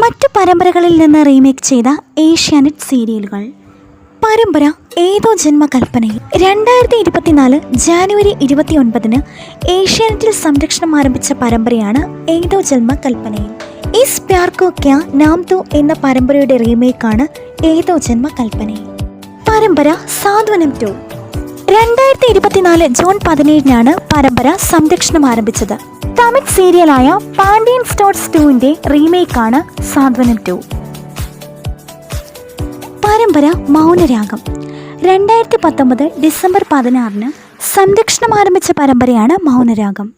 മറ്റു പരമ്പരകളിൽ നിന്ന് റീമേക്ക് ചെയ്ത ഏഷ്യാനെറ്റ് സീരിയലുകൾ. പരമ്പര ഏതോ ജന്മകൽപ്പനയിൽ രണ്ടായിരത്തി ഇരുപത്തിനാല് ജാനുവരി ഇരുപത്തി ഒൻപതിന് ഏഷ്യാനെറ്റിൽ സംരക്ഷണം ആരംഭിച്ച പരമ്പരയാണ് ഏതോ ജന്മകൽപ്പനയിൽ. ഇസ് പ്യാർ കോ ക്യാ നാം തോ എന്ന പരമ്പരയുടെ റീമേക്കാണ് ഏതോ ജന്മകൽപ്പനയിൽ. പരമ്പര സാന്ത്വനം ടു രണ്ടായിരത്തി ഇരുപത്തിനാല് ജൂൺ പതിനേഴിനാണ് പരമ്പര സംരക്ഷണം ആരംഭിച്ചത്. തമിഴ് സീരിയലായ പാണ്ഡ്യൻ സ്റ്റോർസ് ടുവിന്റെ റീമേക്കാണ് സാന്ത്വനം ടു. പരമ്പര മൗനരാഗം. രണ്ടായിരത്തി പത്തൊമ്പത് ഡിസംബർ പതിനാറിന് സംരക്ഷണം ആരംഭിച്ച പരമ്പരയാണ് മൗനരാഗം.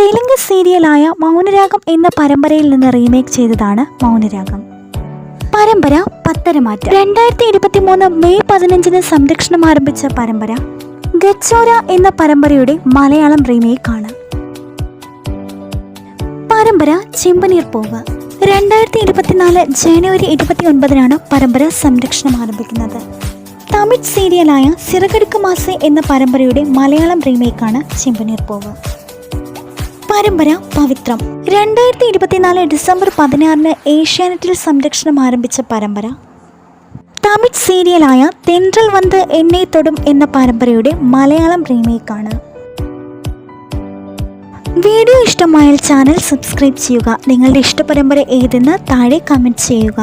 തെലുങ്ക് സീരിയലായ മൗനരാഗം എന്ന പരമ്പരയിൽ നിന്ന് റീമേക്ക് ചെയ്തതാണ് മൗനരാഗം. പരമ്പര പത്തരമാറ്റം. രണ്ടായിരത്തി ഇരുപത്തി മൂന്ന് മെയ് പതിനഞ്ചിന് സംരക്ഷണം ആരംഭിച്ച പരമ്പര ഗച്ചോര എന്ന പരമ്പരയുടെ മലയാളം റീമേക്കാണ്. പരമ്പര ചെമ്പനീർ പൂവ്. രണ്ടായിരത്തി ഇരുപത്തിനാല് ജനുവരി ഇരുപത്തി ഒൻപതിനാണ് പരമ്പര സംരക്ഷണം ആരംഭിക്കുന്നത്. തമിഴ് സീരിയലായ സിറകടുക്ക് മാസെ എന്ന പരമ്പരയുടെ മലയാളം റീമേക്കാണ് ചെമ്പനീർ പൂവ്. പരമ്പര പവിത്രം. രണ്ടായിരത്തി ഇരുപത്തിനാല് ഡിസംബർ പതിനാറിന് ഏഷ്യാനെറ്റിൽ സംരക്ഷണം ആരംഭിച്ച പരമ്പര. തമിഴ് സീരിയലായ തെൻട്രൽ വന്ത് എന്നെ തൊടും എന്ന പരമ്പരയുടെ മലയാളം റീമേക്കാണ്. വീഡിയോ ഇഷ്ടമായാൽ ചാനൽ സബ്സ്ക്രൈബ് ചെയ്യുക. നിങ്ങളുടെ ഇഷ്ടപരമ്പര ഏതെന്ന് താഴെ കമന്റ് ചെയ്യുക.